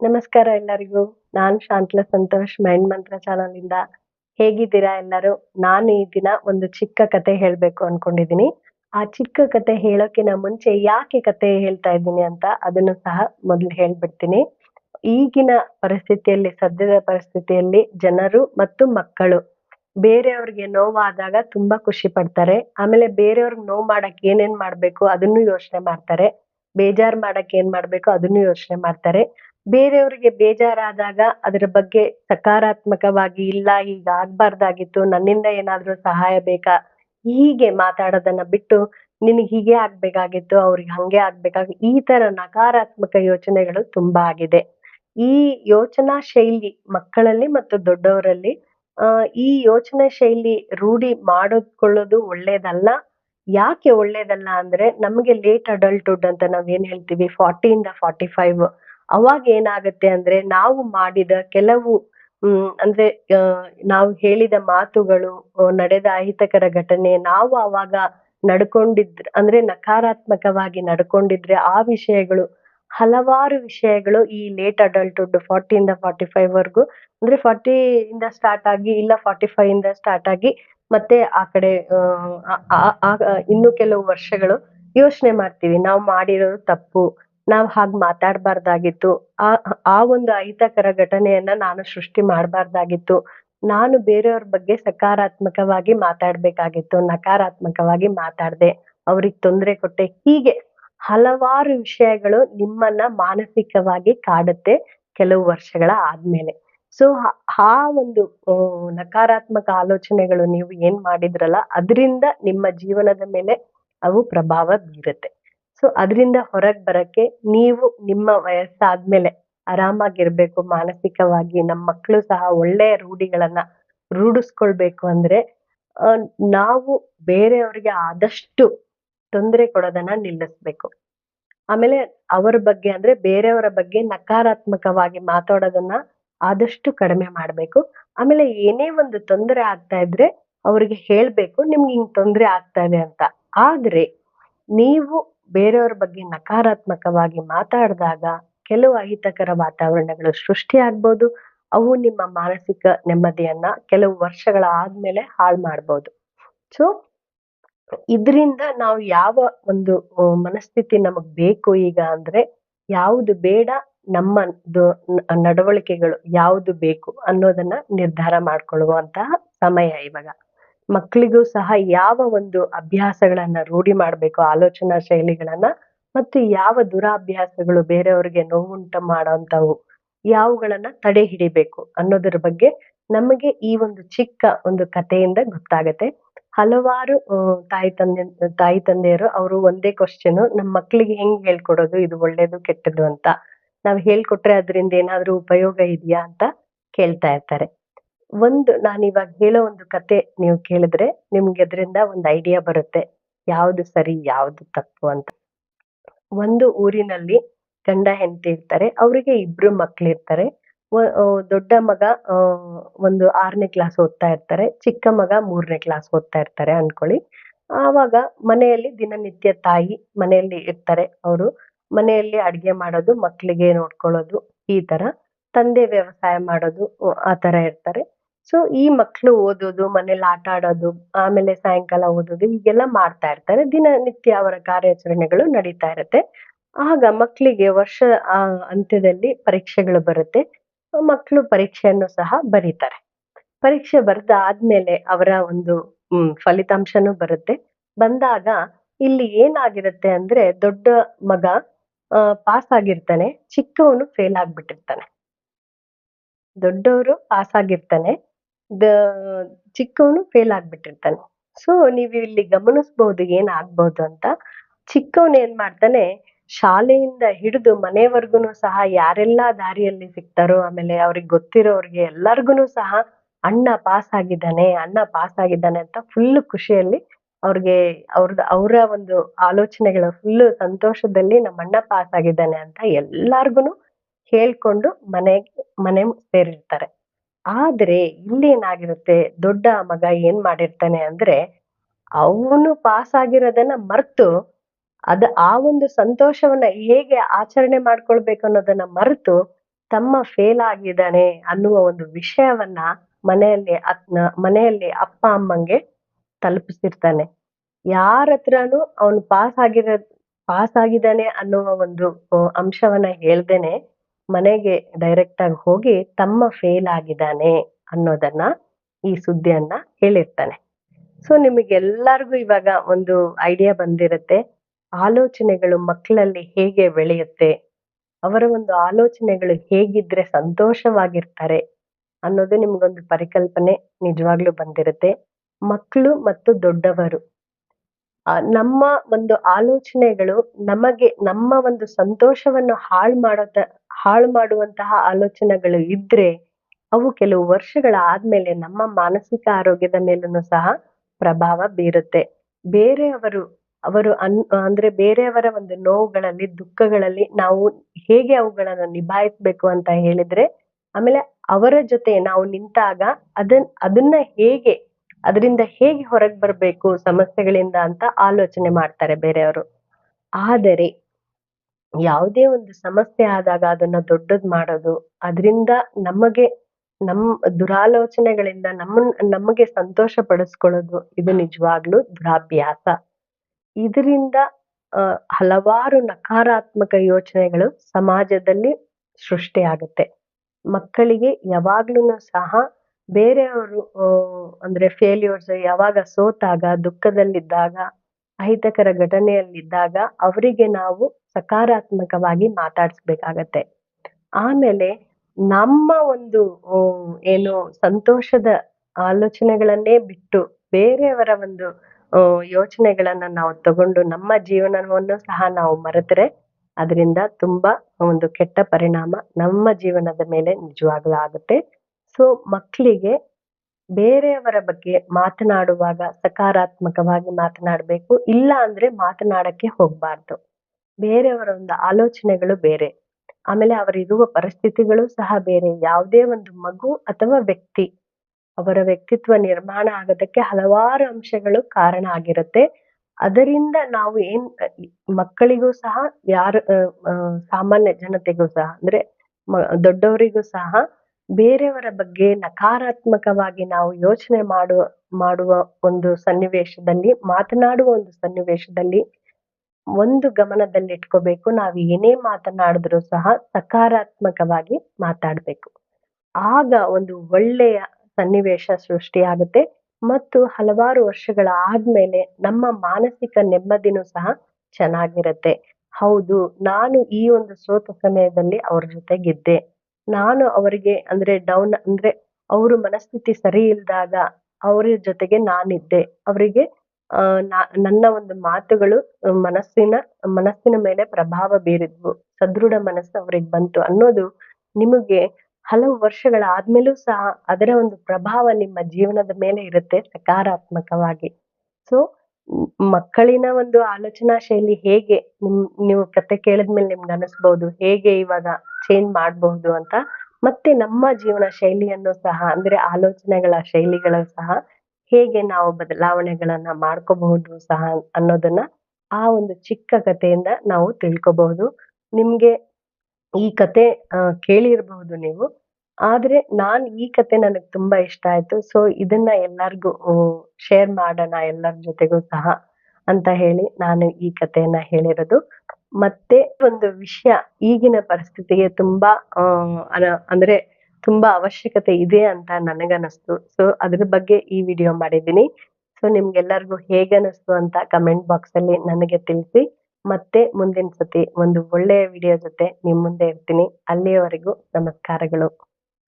ನಮಸ್ಕಾರ ಎಲ್ಲರಿಗೂ. ನಾನ್ ಶಾಂತಲ ಸಂತೋಷ್ ಮೈಂಡ್ ಮಂತ್ರ ಚಾನಲ್ ಇಂದ ಹೇಗಿದ್ದೀರಾ ಎಲ್ಲರೂ? ನಾನು ಈ ದಿನ ಒಂದು ಚಿಕ್ಕ ಕತೆ ಹೇಳ್ಬೇಕು ಅನ್ಕೊಂಡಿದೀನಿ ಆ ಚಿಕ್ಕ ಕತೆ ಹೇಳೋಕಿನ ಮುಂಚೆ ಯಾಕೆ ಕತೆ ಹೇಳ್ತಾ ಇದ್ದೀನಿ ಅಂತ ಅದನ್ನು ಸಹ ಮೊದಲು ಹೇಳ್ಬಿಡ್ತೀನಿ. ಈಗಿನ ಪರಿಸ್ಥಿತಿಯಲ್ಲಿ, ಸದ್ಯದ ಪರಿಸ್ಥಿತಿಯಲ್ಲಿ ಜನರು ಮತ್ತು ಮಕ್ಕಳು ಬೇರೆಯವ್ರಿಗೆ ನೋವಾದಾಗ ತುಂಬಾ ಖುಷಿ ಪಡ್ತಾರೆ. ಆಮೇಲೆ ಬೇರೆಯವ್ರಿಗೆ ನೋವು ಮಾಡಕ್ ಏನೇನ್ ಮಾಡ್ಬೇಕು ಅದನ್ನು ಯೋಚನೆ ಮಾಡ್ತಾರೆ. ಬೇಜಾರ್ ಮಾಡಕ್ ಏನ್ ಮಾಡ್ಬೇಕು ಅದನ್ನು ಯೋಚನೆ ಮಾಡ್ತಾರೆ. ಬೇರೆಯವರಿಗೆ ಬೇಜಾರಾದಾಗ ಅದರ ಬಗ್ಗೆ ಸಕಾರಾತ್ಮಕವಾಗಿ ಇಲ್ಲ ಈಗ ಆಗ್ಬಾರ್ದಾಗಿತ್ತು, ನನ್ನಿಂದ ಏನಾದ್ರೂ ಸಹಾಯ ಬೇಕಾ? ಹೀಗೆ ಮಾತಾಡೋದನ್ನ ಬಿಟ್ಟು ನಿನಗೆ ಹೀಗೆ ಆಗ್ಬೇಕಾಗಿತ್ತು, ಅವ್ರಿಗೆ ಹಂಗೆ ಆಗ್ಬೇಕಾಗಿ, ಈ ತರ ನಕಾರಾತ್ಮಕ ಯೋಚನೆಗಳು ತುಂಬಾ ಆಗಿದೆ. ಈ ಯೋಚನಾ ಶೈಲಿ ಮಕ್ಕಳಲ್ಲಿ ಮತ್ತು ದೊಡ್ಡವರಲ್ಲಿ ಈ ಯೋಚನಾ ಶೈಲಿ ರೂಢಿ ಮಾಡಿಕೊಳ್ಳೋದು ಒಳ್ಳೇದಲ್ಲ. ಯಾಕೆ ಒಳ್ಳೇದಲ್ಲ ಅಂದ್ರೆ ನಮಗೆ ಲೇಟ್ ಅಡಲ್ಟ್ಹುಡ್ ಅಂತ ನಾವ್ ಏನ್ ಹೇಳ್ತೀವಿ? ಫಾರ್ಟಿಯಿಂದ ಫಾರ್ಟಿ ಫೈವ್ ಅವಾಗ ಏನಾಗುತ್ತೆ ಅಂದ್ರೆ ನಾವು ಮಾಡಿದ ಕೆಲವು, ಹ್ಮ್, ಅಂದ್ರೆ ನಾವು ಹೇಳಿದ ಮಾತುಗಳು ನಡೆದ ಅಹಿತಕರ ಘಟನೆ, ನಾವು ಅವಾಗ ನಡ್ಕೊಂಡಿದ್ರ ಅಂದ್ರೆ ನಕಾರಾತ್ಮಕವಾಗಿ ನಡ್ಕೊಂಡಿದ್ರೆ ಆ ವಿಷಯಗಳು, ಹಲವಾರು ವಿಷಯಗಳು ಈ ಲೇಟ್ ಅಡಲ್ಟ್ಹುಡ್ ಫಾರ್ಟಿ ಇಂದ ಫಾರ್ಟಿ ಫೈವ್ ವರ್ಗು, ಅಂದ್ರೆ ಫಾರ್ಟಿ ಇಂದ ಸ್ಟಾರ್ಟ್ ಆಗಿ, ಇಲ್ಲ ಫಾರ್ಟಿ ಫೈವ್ ಇಂದ ಸ್ಟಾರ್ಟ್ ಆಗಿ ಮತ್ತೆ ಆ ಕಡೆ ಇನ್ನು ಕೆಲವು ವರ್ಷಗಳು ಯೋಚನೆ ಮಾಡ್ತೀವಿ. ನಾವು ಮಾಡಿರೋದು ತಪ್ಪು. ನಾವ್ ಹಾಗ್ ಮಾತಾಡ್ಬಾರ್ದಾಗಿತ್ತು. ಆ ಆ ಒಂದು ಅಹಿತಕರ ಘಟನೆಯನ್ನ ನಾನು ಸೃಷ್ಟಿ ಮಾಡ್ಬಾರ್ದಾಗಿತ್ತು. ನಾನು ಬೇರೆಯವ್ರ ಬಗ್ಗೆ ಸಕಾರಾತ್ಮಕವಾಗಿ ಮಾತಾಡ್ಬೇಕಾಗಿತ್ತು, ನಕಾರಾತ್ಮಕವಾಗಿ ಮಾತಾಡ್ದೆ. ಅವ್ರಿಗೆ ತೊಂದರೆ ಕೊಟ್ಟೆ. ಹೀಗೆ ಹಲವಾರು ವಿಷಯಗಳು ನಿಮ್ಮನ್ನ ಮಾನಸಿಕವಾಗಿ ಕಾಡುತ್ತೆ ಕೆಲವು ವರ್ಷಗಳ ಆದ್ಮೇಲೆ. ಸೊ ಆ ಒಂದು ನಕಾರಾತ್ಮಕ ಆಲೋಚನೆಗಳು ನೀವು ಏನ್ ಮಾಡಿದ್ರಲ್ಲ, ಅದರಿಂದ ನಿಮ್ಮ ಜೀವನದ ಮೇಲೆ ಅವು ಪ್ರಭಾವ ಬೀರುತ್ತೆ. ಸೊ ಅದರಿಂದ ಹೊರಗ್ ಬರಕ್ಕೆ ನೀವು ನಿಮ್ಮ ವಯಸ್ಸಾದ್ಮೇಲೆ ಆರಾಮಾಗಿರ್ಬೇಕು, ಮಾನಸಿಕವಾಗಿ. ನಮ್ಮ ಮಕ್ಕಳು ಸಹ ಒಳ್ಳೆಯ ರೂಢಿಗಳನ್ನ ರೂಢಿಸ್ಕೊಳ್ಬೇಕು ಅಂದ್ರೆ ನಾವು ಬೇರೆಯವ್ರಿಗೆ ಆದಷ್ಟು ತೊಂದರೆ ಕೊಡೋದನ್ನ ನಿಲ್ಲಿಸ್ಬೇಕು. ಆಮೇಲೆ ಅವರ ಬಗ್ಗೆ ಅಂದ್ರೆ ಬೇರೆಯವರ ಬಗ್ಗೆ ನಕಾರಾತ್ಮಕವಾಗಿ ಮಾತಾಡೋದನ್ನ ಆದಷ್ಟು ಕಡಿಮೆ ಮಾಡ್ಬೇಕು. ಆಮೇಲೆ ಏನೇ ಒಂದು ತೊಂದರೆ ಆಗ್ತಾ ಇದ್ರೆ ಅವ್ರಿಗೆ ಹೇಳ್ಬೇಕು, ನಿಮ್ಗೆ ಹಿಂಗ್ ತೊಂದರೆ ಆಗ್ತಾ ಇದೆ ಅಂತ. ಆದ್ರೆ, ನೀವು ಬೇರೆಯವ್ರ ಬಗ್ಗೆ ನಕಾರಾತ್ಮಕವಾಗಿ ಮಾತಾಡಿದಾಗ ಕೆಲವು ಅಹಿತಕರ ವಾತಾವರಣಗಳು ಸೃಷ್ಟಿ ಆಗ್ಬೋದು ಅವು ನಿಮ್ಮ ಮಾನಸಿಕ ನೆಮ್ಮದಿಯನ್ನ ಕೆಲವು ವರ್ಷಗಳ ಆದ್ಮೇಲೆ ಹಾಳು ಮಾಡ್ಬೋದು. ಸೊ ಇದರಿಂದ ನಾವು ಯಾವ ಒಂದು ಮನಸ್ಥಿತಿ ನಮಗ್ ಬೇಕು ಈಗ ಅಂದ್ರೆ ಯಾವುದು ಬೇಡ ನಮ್ಮ ನಡವಳಿಕೆಗಳು ಯಾವುದು ಬೇಕು ಅನ್ನೋದನ್ನ ನಿರ್ಧಾರ ಮಾಡ್ಕೊಳ್ಳುವಂತಹ ಸಮಯ ಇವಾಗ. ಮಕ್ಕಳಿಗೂ ಸಹ ಯಾವ ಒಂದು ಅಭ್ಯಾಸಗಳನ್ನ ರೂಢಿ ಮಾಡ್ಬೇಕು, ಆಲೋಚನಾ ಶೈಲಿಗಳನ್ನ ಮತ್ತು ಯಾವ ದುರಾಭ್ಯಾಸಗಳು ಬೇರೆಯವರಿಗೆ ನೋವುಂಟ ಮಾಡೋಂಥವು ಯಾವುಗಳನ್ನ ತಡೆ ಹಿಡಿಬೇಕು ಅನ್ನೋದ್ರ ಬಗ್ಗೆ ನಮಗೆ ಈ ಒಂದು ಚಿಕ್ಕ ಒಂದು ಕಥೆಯಿಂದ ಗೊತ್ತಾಗತ್ತೆ. ಹಲವಾರು ತಾಯಿ ತಂದೆ, ತಾಯಿ ತಂದೆಯರು ಅವರು ಒಂದೇ ಕ್ವಶನ್ ನಮ್ಮ ಮಕ್ಕಳಿಗೆ ಹೆಂಗ್ ಹೇಳ್ಕೊಡೋದು? ಇದು ಒಳ್ಳೇದು ಕೆಟ್ಟದ್ದು ಅಂತ. ನಾವ್ ಹೇಳ್ಕೊಟ್ರೆ ಅದರಿಂದ ಏನಾದ್ರೂ ಉಪಯೋಗ ಇದೆಯಾ ಅಂತ ಕೇಳ್ತಾ ಇರ್ತಾರೆ. ಒಂದು ನಾನು ಇವಾಗ ಹೇಳೋ ಒಂದು ಕತೆ ನೀವು ಕೇಳಿದ್ರೆ ನಿಮ್ಗೆ ಅದರಿಂದ ಒಂದು ಐಡಿಯಾ ಬರುತ್ತೆ. ಯಾವ್ದು ಸರಿ, ಯಾವ್ದು ತಪ್ಪು ಅಂತ. ಒಂದು ಊರಿನಲ್ಲಿ ಗಂಡ ಹೆಂಡತಿ ಇರ್ತಾರೆ. ಅವರಿಗೆ ಇಬ್ರು ಮಕ್ಳಿರ್ತಾರೆ ದೊಡ್ಡ ಮಗ ಒಂದು ಆರನೇ ಕ್ಲಾಸ್ ಓದ್ತಾ ಇರ್ತಾರೆ. ಚಿಕ್ಕ ಮಗ ಮೂರನೇ ಕ್ಲಾಸ್ ಓದ್ತಾ ಇರ್ತಾರೆ ಅನ್ಕೊಳ್ಳಿ. ಆವಾಗ ಮನೆಯಲ್ಲಿ ದಿನನಿತ್ಯ ತಾಯಿ ಮನೆಯಲ್ಲಿ ಇರ್ತಾರೆ ಅವರು. ಮನೆಯಲ್ಲಿ ಅಡ್ಗೆ ಮಾಡೋದು ಮಕ್ಕಳಿಗೆ ನೋಡ್ಕೊಳ್ಳೋದು, ಈ ತರ. ತಂದೆ ವ್ಯವಸಾಯ ಮಾಡೋದು, ಆ ತರ ಇರ್ತಾರೆ. ಸೊ ಈ ಮಕ್ಕಳು ಓದೋದು, ಮನೇಲಿ ಆಟ ಆಡೋದು, ಆಮೇಲೆ ಸಾಯಂಕಾಲ ಓದೋದು, ಹೀಗೆಲ್ಲ ಮಾಡ್ತಾ ಇರ್ತಾರೆ. ದಿನನಿತ್ಯ ಅವರ ಕಾರ್ಯಾಚರಣೆಗಳು ನಡೀತಾ ಇರುತ್ತೆ. ಆಗ ಮಕ್ಕಳಿಗೆ ವರ್ಷ ಅಂತ್ಯದಲ್ಲಿ ಪರೀಕ್ಷೆಗಳು ಬರುತ್ತೆ. ಮಕ್ಕಳು ಪರೀಕ್ಷೆಯನ್ನು ಸಹ ಬರೀತಾರೆ. ಪರೀಕ್ಷೆ ಬರ್ದಾದ್ಮೇಲೆ ಅವರ ಒಂದು ಫಲಿತಾಂಶನೂ ಬರುತ್ತೆ. ಬಂದಾಗ ಇಲ್ಲಿ ಏನಾಗಿರುತ್ತೆ ಅಂದ್ರೆ ದೊಡ್ಡ ಮಗ ಪಾಸ್ ಆಗಿರ್ತಾನೆ, ಚಿಕ್ಕವನು ಫೇಲ್ ಆಗ್ಬಿಟ್ಟಿರ್ತಾನೆ. ದೊಡ್ಡವರು ಪಾಸ್ ಆಗಿರ್ತಾನೆ ದ ಚಿಕ್ಕವನು ಫೇಲ್ ಆಗ್ಬಿಟ್ಟಿರ್ತಾನೆ. ಸೊ ನೀವು ಇಲ್ಲಿ ಗಮನಿಸ್ಬಹುದು ಏನ್ ಆಗ್ಬಹುದು ಅಂತ. ಚಿಕ್ಕವನು ಏನ್ ಮಾಡ್ತಾನೆ, ಶಾಲೆಯಿಂದ ಹಿಡಿದು ಮನೆವರ್ಗುನು ಸಹ ಯಾರೆಲ್ಲಾ ದಾರಿಯಲ್ಲಿ ಸಿಗ್ತಾರೋ ಆಮೇಲೆ ಅವ್ರಿಗೆ ಗೊತ್ತಿರೋರ್ಗೆ ಎಲ್ಲಾರ್ಗುನು ಸಹ ಅಣ್ಣ ಪಾಸ್ ಆಗಿದ್ದಾನೆ, ಅಣ್ಣ ಪಾಸ್ ಆಗಿದ್ದಾನೆ ಅಂತ ಫುಲ್ ಖುಷಿಯಲ್ಲಿ ಅವ್ರಿಗೆ ಅವ್ರದ್ದು ಅವರ ಒಂದು ಆಲೋಚನೆಗಳ ಫುಲ್ ಸಂತೋಷದಲ್ಲಿ ನಮ್ಮ ಅಣ್ಣ ಪಾಸ್ ಆಗಿದ್ದಾನೆ ಅಂತ ಎಲ್ಲಾರ್ಗುನು ಹೇಳ್ಕೊಂಡು ಮನೆಗೆ ಮನೆ ಸೇರಿರ್ತಾರೆ. ಆದ್ರೆ ಇಲ್ಲಿ ಏನಾಗಿರುತ್ತೆ ದೊಡ್ಡ ಮಗ ಏನ್ ಮಾಡಿರ್ತಾನೆ ಅಂದ್ರೆ ಅವನು ಪಾಸ್ ಆಗಿರೋದನ್ನ ಮರ್ತು ಅದ ಆ ಒಂದು ಸಂತೋಷವನ್ನ ಹೇಗೆ ಆಚರಣೆ ಮಾಡ್ಕೊಳ್ಬೇಕು ಅನ್ನೋದನ್ನ ಮರೆತು ತಮ್ಮ ಫೇಲ್ ಆಗಿದ್ದಾನೆ ಅನ್ನುವ ಒಂದು ವಿಷಯವನ್ನ ಮನೆಯಲ್ಲಿ ಅತ್ನ, ಮನೆಯಲ್ಲಿ ಅಪ್ಪ, ಅಮ್ಮಂಗೆ ತಲುಪಿಸಿರ್ತಾನೆ. ಯಾರ ಹತ್ರನು ಅವನು ಪಾಸ್ ಆಗಿರೋ ಪಾಸ್ ಆಗಿದ್ದಾನೆ ಅನ್ನುವ ಒಂದು ಅಂಶವನ್ನ ಹೇಳ್ದೇನೆ. ಮನೆಗೆ ಡೈರೆಕ್ಟ್ ಆಗಿ ಹೋಗಿ ತಮ್ಮ ಫೇಲ್ ಆಗಿದ್ದಾನೆ ಅನ್ನೋದನ್ನ ಈ ಸುದ್ದಿಯನ್ನ ಹೇಳಿರ್ತಾನೆ. ಸೊ ನಿಮಗೆಲ್ಲರಿಗೂ ಇವಾಗ ಒಂದು ಐಡಿಯಾ ಬಂದಿರುತ್ತೆ. ಆಲೋಚನೆಗಳು ಮಕ್ಕಳಲ್ಲಿ ಹೇಗೆ ಬೆಳೆಯುತ್ತೆ? ಅವರ ಒಂದು ಆಲೋಚನೆಗಳು ಹೇಗಿದ್ರೆ ಸಂತೋಷವಾಗಿರ್ತಾರೆ ಅನ್ನೋದು ನಿಮ್ಗೊಂದು ಪರಿಕಲ್ಪನೆ ನಿಜವಾಗ್ಲೂ ಬಂದಿರುತ್ತೆ. ಮಕ್ಕಳು ಮತ್ತು ದೊಡ್ಡವರು. ನಮ್ಮ ಒಂದು ಆಲೋಚನೆಗಳು ನಮಗೆ ನಮ್ಮ ಒಂದು ಸಂತೋಷವನ್ನು ಹಾಳು ಮಾಡೋ ಹಾಳು ಮಾಡುವಂತಹ ಆಲೋಚನೆಗಳು ಇದ್ರೆ ಅವು ಕೆಲವು ವರ್ಷಗಳ ಆದ್ಮೇಲೆ ನಮ್ಮ ಮಾನಸಿಕ ಆರೋಗ್ಯದ ಮೇಲೂ ಸಹ ಪ್ರಭಾವ ಬೀರುತ್ತೆ. ಬೇರೆಯವರು ಅವರು ಅನ್, ಅಂದ್ರೆ ಬೇರೆಯವರ ಒಂದು ನೋವುಗಳಲ್ಲಿ, ದುಃಖಗಳಲ್ಲಿ ನಾವು ಹೇಗೆ ಅವುಗಳನ್ನ ನಿಭಾಯಿಸ್ಬೇಕು ಅಂತ ಹೇಳಿದ್ರೆ, ಆಮೇಲೆ ಅವರ ಜೊತೆ ನಾವು ನಿಂತಾಗ ಅದನ್, ಅದನ್ನ ಹೇಗೆ, ಅದರಿಂದ ಹೇಗೆ ಹೊರಗೆ ಬರ್ಬೇಕು ಸಮಸ್ಯೆಗಳಿಂದ ಅಂತ ಆಲೋಚನೆ ಮಾಡ್ತಾರೆ ಬೇರೆಯವರು. ಆದರೆ ಯಾವುದೇ ಒಂದು ಸಮಸ್ಯೆ ಆದಾಗ ಅದನ್ನ ದೊಡ್ಡದ್ ಮಾಡೋದು ಅದರಿಂದ ನಮಗೆ ನಮ್ ದುರಾಲೋಚನೆಗಳಿಂದ ನಮ್ಮನ್ ನಮಗೆ ಸಂತೋಷ ಪಡಿಸ್ಕೊಳ್ಳೋದು ಇದು ನಿಜವಾಗ್ಲೂ ದುರಾಭ್ಯಾಸ. ಇದರಿಂದ ಆ, ಹಲವಾರು ನಕಾರಾತ್ಮಕ ಯೋಚನೆಗಳು ಸಮಾಜದಲ್ಲಿ ಸೃಷ್ಟಿಯಾಗುತ್ತೆ. ಮಕ್ಕಳಿಗೆ ಯಾವಾಗ್ಲೂ ಸಹ ಬೇರೆಯವರು ಅಂದ್ರೆ ಫೇಲ್ಯೂರ್ಸ್ ಯಾವಾಗ ಸೋತಾಗ ದುಃಖದಲ್ಲಿದ್ದಾಗ ಅಹಿತಕರ ಘಟನೆಯಲ್ಲಿದ್ದಾಗ ಅವರಿಗೆ ನಾವು ಸಕಾರಾತ್ಮಕವಾಗಿ ಮಾತಾಡಿಸ್ಬೇಕಾಗತ್ತೆ. ಆಮೇಲೆ ನಮ್ಮ ಒಂದು ಏನು ಸಂತೋಷದ ಆಲೋಚನೆಗಳನ್ನೇ ಬಿಟ್ಟು ಬೇರೆಯವರ ಒಂದು ಯೋಚನೆಗಳನ್ನ ನಾವು ತಗೊಂಡು ನಮ್ಮ ಜೀವನವನ್ನು ಸಹ ನಾವು ಮರೆತರೆ, ಅದರಿಂದ ತುಂಬಾ ಒಂದು ಕೆಟ್ಟ ಪರಿಣಾಮ ನಮ್ಮ ಜೀವನದ ಮೇಲೆ ನಿಜವಾಗ್ಲೂ ಆಗುತ್ತೆ. ಸೊ, ಮಕ್ಕಳಿಗೆ ಬೇರೆಯವರ ಬಗ್ಗೆ ಮಾತನಾಡುವಾಗ ಸಕಾರಾತ್ಮಕವಾಗಿ ಮಾತನಾಡಬೇಕು, ಇಲ್ಲ ಅಂದ್ರೆ ಮಾತನಾಡಕ್ಕೆ ಹೋಗ್ಬಾರ್ದು. ಬೇರೆಯವರ ಒಂದು ಆಲೋಚನೆಗಳು ಬೇರೆ. ಆಮೇಲೆ ಅವರಿರುವ ಪರಿಸ್ಥಿತಿಗಳು ಸಹ ಬೇರೆ. ಯಾವುದೇ ಒಂದು ಮಗು ಅಥವಾ ವ್ಯಕ್ತಿ, ಅವರ ವ್ಯಕ್ತಿತ್ವ ನಿರ್ಮಾಣ ಆಗೋದಕ್ಕೆ ಹಲವಾರು ಅಂಶಗಳು ಕಾರಣ ಆಗಿರುತ್ತೆ. ಅದರಿಂದ ನಾವು ಏನ್, ಮಕ್ಕಳಿಗೂ ಸಹ, ಯಾರು ಸಾಮಾನ್ಯ ಜನತೆಗೂ ಸಹ, ಅಂದ್ರೆ ದೊಡ್ಡವರಿಗೂ ಸಹ ಬೇರೆಯವರ ಬಗ್ಗೆ ನಕಾರಾತ್ಮಕವಾಗಿ ನಾವು ಯೋಚನೆ ಮಾಡುವ ಮಾಡುವ ಒಂದು ಸನ್ನಿವೇಶದಲ್ಲಿ, ಮಾತನಾಡುವ ಒಂದು ಸನ್ನಿವೇಶದಲ್ಲಿ ಒಂದು ಗಮನದಲ್ಲಿಟ್ಕೋಬೇಕು. ನಾವು ಏನೇ ಮಾತನಾಡಿದ್ರು ಸಹ ಸಕಾರಾತ್ಮಕವಾಗಿ ಮಾತಾಡ್ಬೇಕು. ಆಗ ಒಂದು ಒಳ್ಳೆಯ ಸನ್ನಿವೇಶ ಸೃಷ್ಟಿಯಾಗುತ್ತೆ. ಮತ್ತು ಹಲವಾರು ವರ್ಷಗಳ ಆದ್ಮೇಲೆ ನಮ್ಮ ಮಾನಸಿಕ ನೆಮ್ಮದಿನೂ ಸಹ ಚೆನ್ನಾಗಿರುತ್ತೆ. ಹೌದು, ನಾನು ಈ ಒಂದು ಸೋತ ಸಮಯದಲ್ಲಿ ಅವ್ರ ಜೊತೆಗಿದ್ದೆ ನಾನು ಅವರಿಗೆ ಅಂದ್ರೆ ಡೌನ್ ಅಂದ್ರೆ ಅವ್ರ ಮನಸ್ಥಿತಿ ಸರಿ ಇಲ್ದಾಗ ಅವರ ಜೊತೆಗೆ ನಾನಿದ್ದೆ. ಅವರಿಗೆ ನನ್ನ ಒಂದು ಮಾತುಗಳು, ಮನಸ್ಸಿನ ಮನಸ್ಸಿನ ಮೇಲೆ ಪ್ರಭಾವ ಬೀರಿದ್ವು. ಸದೃಢ ಮನಸ್ಸು ಅವ್ರಿಗೆ ಬಂತು. ಅನ್ನೋದು ನಿಮಗೆ ಹಲವು ವರ್ಷಗಳ ಆದ್ಮೇಲೂ ಸಹ ಅದರ ಒಂದು ಪ್ರಭಾವ ನಿಮ್ಮ ಜೀವನದ ಮೇಲೆ ಇರುತ್ತೆ ಸಕಾರಾತ್ಮಕವಾಗಿ. ಸೊ ಮಕ್ಕಳಿನ ಒಂದು ಆಲೋಚನಾ ಶೈಲಿ ಹೇಗೆ ನಿಮ್, ನೀವು ಕತೆ ಕೇಳಿದ್ಮೇಲೆ ನಿಮ್ಗೆ ಅನಿಸ್ಬಹುದು ಹೇಗೆ ಇವಾಗ ಚೇಂಜ್ ಮಾಡಬಹುದು ಅಂತ? ಮತ್ತೆ ನಮ್ಮ ಜೀವನ ಶೈಲಿಯನ್ನು ಸಹ, ಅಂದ್ರೆ ಆಲೋಚನೆಗಳ ಶೈಲಿಗಳು ಸಹ ಹೇಗೆ ನಾವು ಬದಲಾವಣೆಗಳನ್ನ ಮಾಡ್ಕೋಬಹುದು ಸಹ ಅನ್ನೋದನ್ನ ಆ ಒಂದು ಚಿಕ್ಕ ಕಥೆಯಿಂದ ನಾವು ತಿಳ್ಕೊಬಹುದು. ನಿಮ್ಗೆ ಈ ಕತೆ ಕೇಳಿರಬಹುದು ಕೇಳಿರ್ಬಹುದು ನೀವು. ಆದ್ರೆ ನಾನ್ ಈ ಕತೆ ನನಗ್ ತುಂಬಾ ಇಷ್ಟ ಆಯ್ತು. ಸೊ ಇದನ್ನ ಎಲ್ಲರಿಗೂ ಶೇರ್ ಮಾಡೋಣ, ಎಲ್ಲರ ಜೊತೆಗೂ ಸಹ ಅಂತ ಹೇಳಿ ನಾನು ಈ ಕಥೆಯನ್ನ ಹೇಳಿರೋದು. ಮತ್ತೆ ಒಂದು ವಿಷಯ ಈಗಿನ ಪರಿಸ್ಥಿತಿಗೆ ತುಂಬಾ ಅಂದ್ರೆ ತುಂಬಾ ಅವಶ್ಯಕತೆ ಇದೆ ಅಂತ ನನಗನ್ನಿಸ್ತು ಸೊ ಅದ್ರ ಬಗ್ಗೆ ಈ ವಿಡಿಯೋ ಮಾಡಿದ್ದೀನಿ. ಸೊ ನಿಮ್ಗೆಲ್ಲರಿಗೂ ಹೇಗನ್ನಿಸ್ತು ಅಂತ ಕಮೆಂಟ್ ಬಾಕ್ಸ್ ಅಲ್ಲಿ ನನಗೆ ತಿಳಿಸಿ. ಮತ್ತೆ ಮುಂದಿನ ಸತಿ ಒಂದು ಒಳ್ಳೆಯ ವಿಡಿಯೋ ಜೊತೆ ನಿಮ್ ಮುಂದೆ ಇರ್ತೀನಿ. ಅಲ್ಲಿಯವರೆಗೂ ನಮಸ್ಕಾರಗಳು.